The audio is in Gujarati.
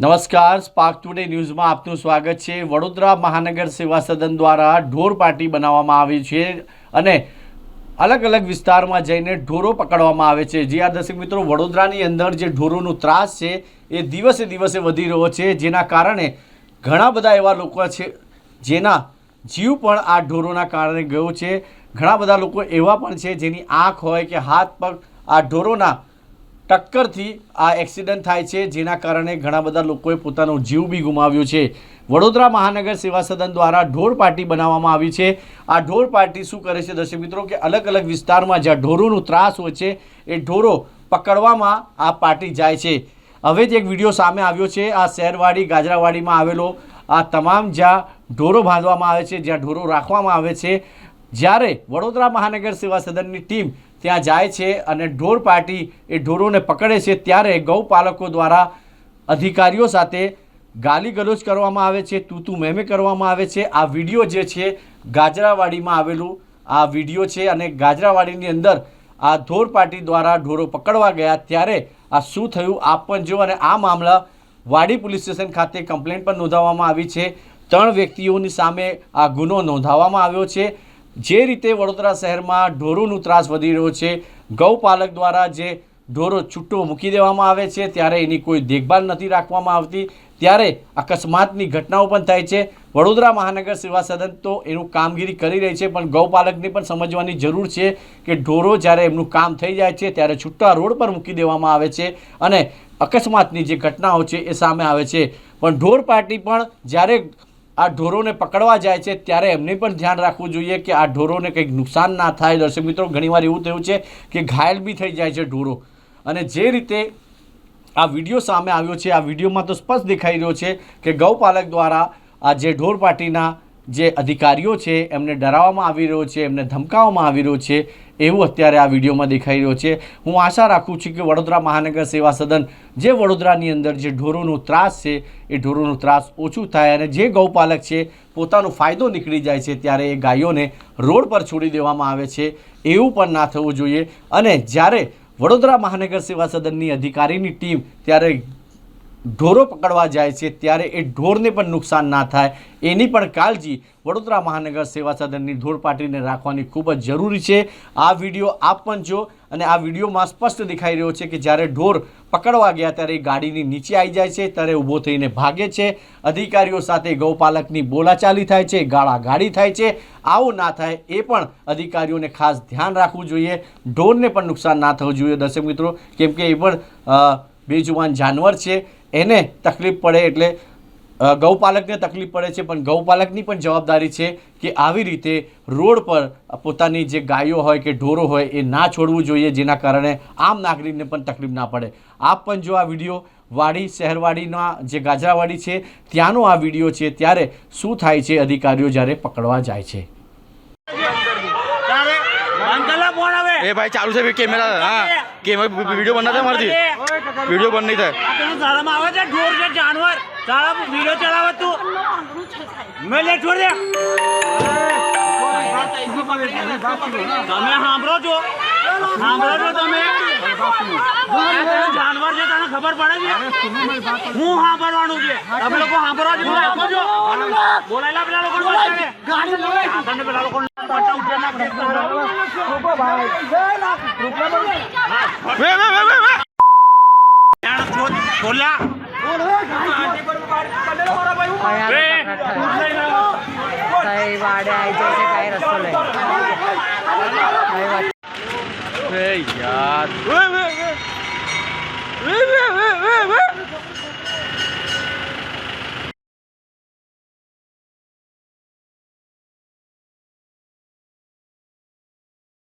નમસ્કાર સ્પાર્ક ટુડે ન્યૂઝમાં આપનું સ્વાગત છે. વડોદરા મહાનગર સેવા સદન દ્વારા ઢોર પાર્ટી બનાવવામાં આવી છે અને અલગ અલગ વિસ્તારમાં જઈને ઢોરો પકડવામાં આવે છે. જે આ દર્શક મિત્રો, વડોદરાની અંદર જે ઢોરોનો ત્રાસ છે, એ દિવસે દિવસે વધી રહ્યો છે. જેના કારણે ઘણા બધા એવા લોકો છે, જેના જીવ પણ આ ઢોરોના કારણે ગયો છે. ઘણા બધા લોકો એવા પણ છે જેની આંખ હોય કે હાથ પગ આ ઢોરોના ટક્કરથી આ એક્સિડન્ટ થાય છે, જેના કારણે ઘણા બધા લોકોએ પોતાનો જીવ બી ગુમાવ્યો છે. વડોદરા મહાનગર સેવા સદન દ્વારા ઢોર પાર્ટી બનાવવામાં આવી છે. આ ઢોર પાર્ટી શું કરે છે દર્શક મિત્રો? કે અલગ અલગ વિસ્તારમાં જ્યાં ઢોરોનો ત્રાસ હોય છે, એ ઢોરો પકડવામાં આ પાર્ટી જાય છે. હવે જ એક વીડિયો સામે આવ્યો છે. આ શહેરવાડી, ગાજરાવાડીમાં આવેલો આ તમામ જ્યાં ઢોરો બાંધવામાં આવે છે, જ્યાં ઢોરો રાખવામાં આવે છે. જ્યારે વડોદરા મહાનગર સેવા સદનની ટીમ ત્યાં જાય છે અને ઢોર પાર્ટી એ ઢોરોને પકડે છે ત્યારે ગૌપાલકો દ્વારા અધિકારીઓ સાથે ગાલી ગલોચ કરવામાં આવે છે તૂતુ મેમે કરવામાં આવે છે. આ વીડિયો જે છે, ગાજરાવાડીમાં આવેલું આ વીડિયો છે અને ગાજરાવાડીની અંદર આ ઢોર પાર્ટી દ્વારા ઢોરો પકડવા ગયા ત્યારે આ શું થયું આપ પણ જો અને આ મામલા વાડી પોલીસ સ્ટેશન ખાતે કમ્પ્લેન પણ નોંધાવવામાં આવી છે. ત્રણ વ્યક્તિઓની સામે આ ગુનો નોંધાવવામાં આવ્યો છે. જે રીતે વડોદરા શહેરમાં ઢોરોનું ત્રાસ વધી રહ્યો છે ગૌપાલક દ્વારા જે ઢોરો છૂટો મૂકી દેવામાં આવે છે, ત્યારે એની કોઈ દેખભાલ નથી રાખવામાં આવતી. ત્યારે અકસ્માતની ઘટનાઓ પણ થાય છે. વડોદરા મહાનગર સેવા સદન તો એનું કામગીરી કરી રહી છે, પણ ગૌપાલકને પણ સમજવાની જરૂર છે કે ઢોરો જ્યારે એમનું કામ થઈ જાય છે, ત્યારે છૂટા રોડ પર મૂકી દેવામાં આવે છે અને અકસ્માતની જે ઘટનાઓ છે એ સામે આવે છે. પણ ઢોર પાર્ટી પણ જ્યારે આ ઢોરોને પકડવા જાય છે, ત્યારે એમને પણ ધ્યાન રાખવું જોઈએ કે આ ઢોરોને કંઈક નુકસાન ના થાય. દર્શક મિત્રો, ઘણીવાર એવું થયું છે કે ઘાયલ બી થઈ જાય છે ઢોરો. અને જે રીતે આ વીડિયો સામે આવ્યો છે, આ વિડીયોમાં તો સ્પષ્ટ દેખાઈ રહ્યો છે કે ગૌપાલક દ્વારા આ જે ઢોર પાર્ટીના જે અધિકારીઓ છે, એમને ડરાવવામાં આવી રહ્યો છે, એમને ધમકાવવામાં આવી રહ્યો છે. એવું અત્યારે આ વિડીયોમાં દેખાઈ રહ્યો છે. હું આશા રાખું છું કે વડોદરા મહાનગર સેવા સદન જે વડોદરાની અંદર જે ઢોરોનો ત્રાસ છે, એ ઢોરોનો ત્રાસ ઓછું થાય અને જે ગૌપાલક છે, પોતાનો ફાયદો નીકળી જાય છે ત્યારે એ ગાયોને રોડ પર છોડી દેવામાં આવે છે. એવું પણ ના થવું જોઈએ. અને જ્યારે વડોદરા મહાનગર સેવા સદનની અધિકારીની ટીમ ત્યારે ઢોરો પકડવા જાય છે ત્યારે એ ઢોરને પણ નુકસાન ના થાય. એની પણ કાળજી વડોદરા મહાનગર સેવા સદનની ઢોર પાટીને રાખવાની ખૂબ જ જરૂરી છે. આ વીડિયો આપ પણ જો અને આ વિડીયોમાં સ્પષ્ટ દેખાઈ રહ્યો છે કે જ્યારે ઢોર પકડવા ગયા ત્યારે એ ગાડીની નીચે આવી જાય છે, ત્યારે ઊભો થઈને ભાગે છે. અધિકારીઓ સાથે ગૌપાલકની બોલાચાલી થાય છે ગાળા ગાડી થાય છે. આવું ના થાય એ પણ અધિકારીઓને ખાસ ધ્યાન રાખવું જોઈએ. ઢોરને પણ નુકસાન ના થવું જોઈએ. દર્શક મિત્રો, કેમ કે એ પણ બેજુબાન જાનવર છે. એને તકલીફ પડે એટલે ગૌપાલકને તકલીફ પડે છે, પણ ગૌપાલકની પણ જવાબદારી છે કે આવી રીતે રોડ પર પોતાની જે ગાયો હોય કે ઢોરો હોય એ ના છોડવું જોઈએ, જેના કારણે આમ નાગરિકને પણ તકલીફ ના પડે. આપ પણ જો આ વીડિયો વાડી, શહેરવાડીના જે ગાજરાવાડી છે, ત્યાંનો આ વીડિયો છે, ત્યારે શું થાય છે, અધિકારીઓ જ્યારે પકડવા જાય છે તારે બંધ કર લે ફોન હવે એ ભાઈ ચાલુ છે કેમેરા હા. કેમેરા વીડિયો ના થાય મારથી? વીડિયો બંધ નહીં થાય. આ આવે છે ઢોર છે જાનવર. તારા વીડિયો ચલાવે તું. મેં લે છોડ દે તમે સાંભળો છો. સાંભળો છો તમે. જાનવર છે તને ખબર પડે છે? હું સાંભળવાનું છે. તમે લોકો સાંભળવા બોલાયેલા પેલા લોકો પેલા લોકો પટા ઉતરા ના રૂપો ભાઈ જય લાખ રૂપો વે વે વે વે યાર ફોન બોલા काही वाड्या जायचे काही रस्तो नाही यार